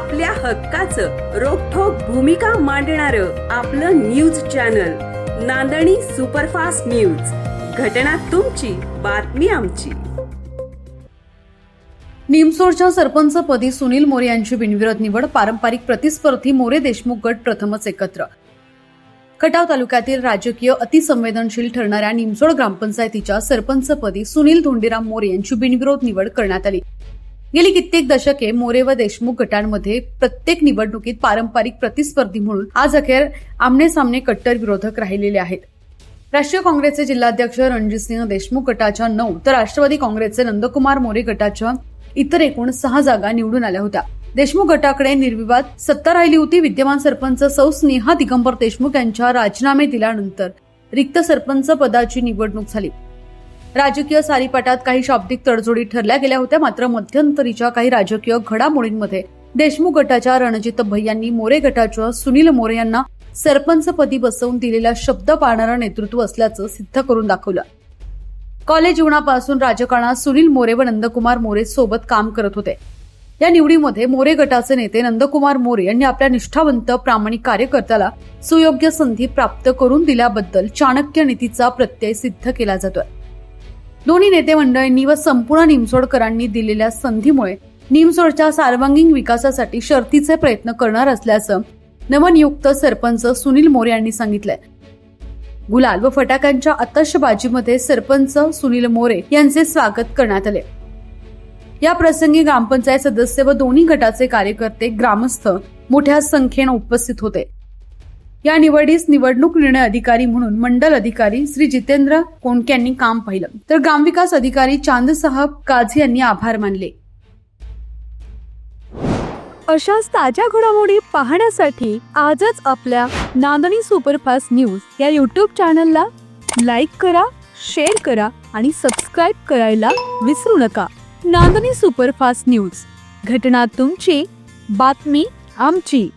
आपल्या हक्काचं रोखोक भूमिका मांडणार आपलं news channel Nandni superfast news. घटना तुमची बातमी आमची. निमसोडच्या सरपंचपदी सुनील मोरे यांची बिनविरोध निवड पारंपरिक प्रतिस्पर्धी मोरे देशमुख गट प्रथमच एकत्र. खटाव तालुक्यातील राजकीय अतिसंवेदनशील ठरणाऱ्या निमसोड ग्रामपंचायतीच्या सरपंचपदी सुनील धोंडीराम मोरे यांची बिनविरोध निवड करण्यात आली. गेली कित्येक दशके मोरे व देशमुख गटांमध्ये प्रत्येक निवडणुकीत पारंपरिक प्रतिस्पर्धी म्हणून आज अखेर आमने सामने कट्टर विरोधक राहिलेले आहेत. राष्ट्रीय काँग्रेसचे जिल्हाध्यक्ष रणजितसिंह देशमुख गटाच्या नऊ तर राष्ट्रवादी काँग्रेसचे नंदकुमार मोरे गटाच्या इतर एकूण सहा जागा निवडून आल्या होत्या. देशमुख गटाकडे निर्विवाद सत्ता राहिली होती. विद्यमान सरपंच सौ स्नेहा दिगंबर देशमुख यांच्या राजीनामे दिल्यानंतर रिक्त सरपंच पदाची निवडणूक झाली. राजकीय सारीपाटात काही शाब्दिक तडजोडी ठरल्या गेल्या होत्या. मात्र मध्यंतरीच्या काही राजकीय घडामोडींमध्ये देशमुख गटाच्या रणजित भैयांनी मोरे गटाच्या सुनील मोरे यांना सरपंचपदी बसवून दिलेला शब्द पाळणारं नेतृत्व असल्याचं सिद्ध करून दाखवलं. कॉलेज जीवनापासून राजकारणात सुनील मोरे व नंदकुमार मोरे सोबत काम करत होते. या निवडीमध्ये मोरे गटाचे नेते नंदकुमार मोरे यांनी आपल्या निष्ठावंत प्रामाणिक कार्यकर्त्याला सुयोग्य संधी प्राप्त करून दिल्याबद्दल चाणक्य नीतीचा प्रत्यय सिद्ध केला जातोय. दोन्ही नेते मंडळींनी व संपूर्ण निमसोडकरांनी दिलेल्या संधीमुळे निमसोडच्या सर्वांगीण विकासासाठी शर्तीचे प्रयत्न करणार असल्याचं नवनियुक्त सरपंच सुनील मोरे यांनी सांगितलंय. गुलाल व फटाक्यांच्या आतषबाजीमध्ये सरपंच सुनील मोरे यांचे स्वागत करण्यात आले. या प्रसंगी ग्रामपंचायत सदस्य व दोन्ही गटाचे कार्यकर्ते ग्रामस्थ मोठ्या संख्येनं उपस्थित होते. या निवडीस निवडणूक निर्णय अधिकारी म्हणून मंडल अधिकारी श्री जितेंद्र कोणके यांनी काम पाहिलं. तर ग्रामविकास अधिकारी चांद साहब काझी यांनी आभार मानले. अशाच ताज्या घडामोडी पाहण्यासाठी आजच आपल्या नांदणी सुपरफास्ट न्यूज या यूट्यूब चॅनलला लाईक करा शेअर करा आणि सबस्क्राईब करायला विसरू नका. Nandni superfast news. घटना तुमची बातमी आमची.